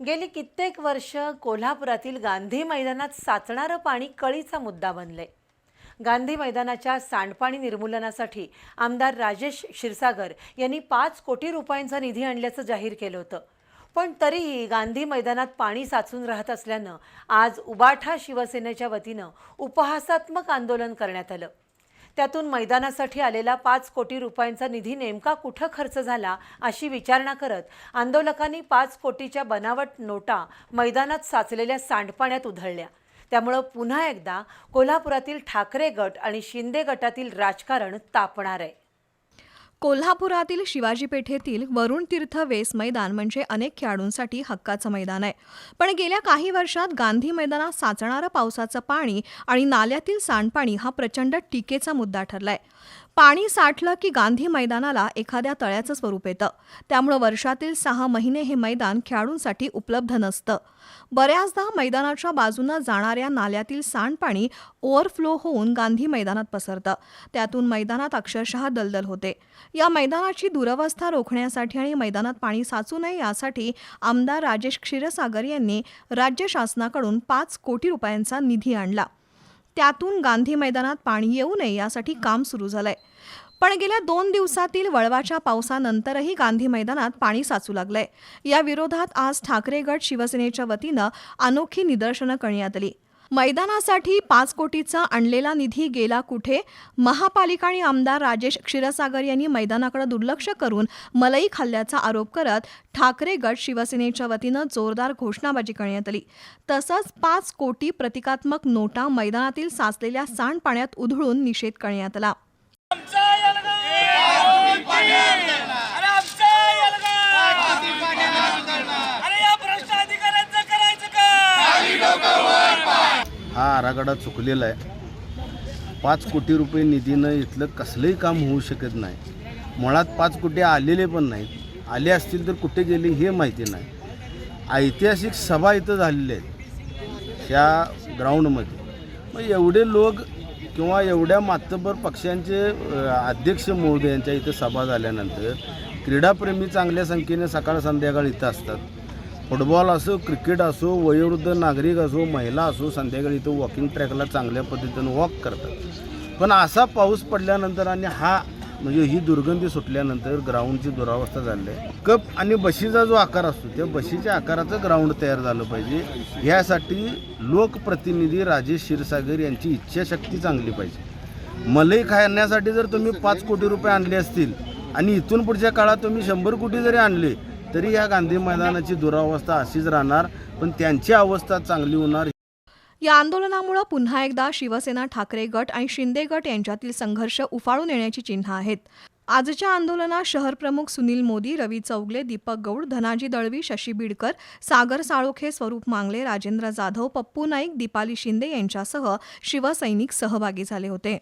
गेली कित्येक वर्ष कोल्हापुरातील गांधी मैदानात साचणारं पाणी कळीचा मुद्दा बनलंय. गांधी मैदानाच्या सांडपाणी निर्मूलनासाठी आमदार राजेश क्षीरसागर यांनी पाच कोटी रुपयांचा निधी आणल्याचं जाहीर केलं होतं. पण तरीही गांधी मैदानात पाणी साचून राहत असल्यानं आज उबाठा शिवसेनेच्या वतीनं उपहासात्मक आंदोलन करण्यात आलं. त्यातून मैदानासाठी आलेला पाच कोटी रुपयांचा निधी नेमका कुठं खर्च झाला अशी विचारणा करत आंदोलकांनी पाच कोटीच्या बनावट नोटा मैदानात साचलेल्या सांडपाण्यात उधळल्या. त्यामुळं पुन्हा एकदा कोल्हापुरातील ठाकरे गट आणि शिंदे गटातील राजकारण तापणार आहे. कोल्हापुरातील शिवाजी पेठेतील वरुण तीर्थ वेस मैदान म्हणजे अनेक खेळाडूंसाठी हक्काचं मैदान आहे. पण गेल्या काही वर्षात गांधी मैदानात साचणारं पावसाचं पाणी आणि नाल्यातील सांडपाणी हा प्रचंड टीकेचा मुद्दा ठरलाय. पाणी साठलं की गांधी मैदानाला एखाद्या तळ्याचं स्वरूप येतं. त्यामुळं वर्षातील सहा महिने हे मैदान खेळाडूंसाठी उपलब्ध नसतं. बऱ्याचदा मैदानाच्या बाजूनं जाणाऱ्या नाल्यातील सांडपाणी ओव्हरफ्लो होऊन गांधी मैदानात पसरतं. त्यातून मैदानात अक्षरशः दलदल होते. या मैदानाची दुरवस्था रोखण्यासाठी आणि मैदानात पाणी साचू नये यासाठी आमदार राजेश क्षीरसागर यांनी राज्य शासनाकडून पाच कोटी रुपयांचा निधी आणला. त्यातून गांधी मैदानात पाणी येऊ नये यासाठी काम सुरू झालंय. पण गेल्या दोन दिवसातील वळवाच्या पावसानंतरही गांधी मैदानात पाणी साचू लागलंय. या विरोधात आज ठाकरे गट शिवसेनेच्या वतीनं अनोखी निदर्शनं करण्यात आली. मैदानासाठी पाच कोटीचा आणलेला निधी गेला कुठे? महापालिका आणि आमदार राजेश क्षीरसागर यांनी मैदानाकडे दुर्लक्ष करून मलई खाल्ल्याचा आरोप करत ठाकरे गट शिवसेनेच्या वतीनं जोरदार घोषणाबाजी करण्यात आली. तसंच पाच कोटी प्रतिकात्मक नोटा मैदानातील साचलेल्या सांडपाण्यात उधळून निषेध करण्यात आला. आराखडा चुकलेला आहे. पाच कोटी रुपये निधीनं इथलं कसलंही काम होऊ शकत नाही. मुळात पाच कोटी आलेले पण नाहीत. आले असतील तर कुठे गेले हे माहिती नाही. ऐतिहासिक सभा इथं झालेल्या आहेत. ह्या ग्राउंडमध्ये. मग एवढे लोक किंवा एवढ्या मातबर पक्षांचे अध्यक्ष महोदयांच्या इथं सभा झाल्यानंतर क्रीडाप्रेमी चांगल्या संख्येने सकाळ संध्याकाळ इथं असतात. फुटबॉल असो क्रिकेट असो वयोवृद्ध नागरिक असो महिला असो संध्याकाळी इथं वॉकिंग ट्रॅकला चांगल्या पद्धतीनं वॉक करतात. पण असा पाऊस पडल्यानंतर आणि हा म्हणजे ही दुर्गंधी सुटल्यानंतर ग्राउंडची दुरावस्था झाली आहे. कप आणि बशीचा जो आकार असतो त्या बशीच्या आकाराचं ग्राउंड तयार झालं पाहिजे. यासाठी लोकप्रतिनिधी राजेश क्षीरसागर यांची इच्छाशक्ती चांगली पाहिजे. मलई खाण्यासाठी जर तुम्ही पाच कोटी रुपये आणले असतील आणि इथून पुढच्या काळात तुम्ही शंभर कोटी जरी आणले तरी या गांधी मैदानाची दुरावस्था अशीच राहणार पण त्यांची अवस्था चांगली होणार. या आंदोलनामुळे पुन्हा एकदा शिवसेना ठाकरे गट आणि शिंदे गट यांच्यातील संघर्ष उफाळून येण्याची चिन्ह आहेत. आजच्या आंदोलनात शहर प्रमुख सुनील मोदी रवी चौगले दीपक गौड धनाजी दळवी शशी बिडकर सागर साळोखे स्वरूप मांगले राजेंद्र जाधव पप्पू नाईक दीपाली शिंदे यांच्यासह शिवसैनिक सहभागी झाले होते.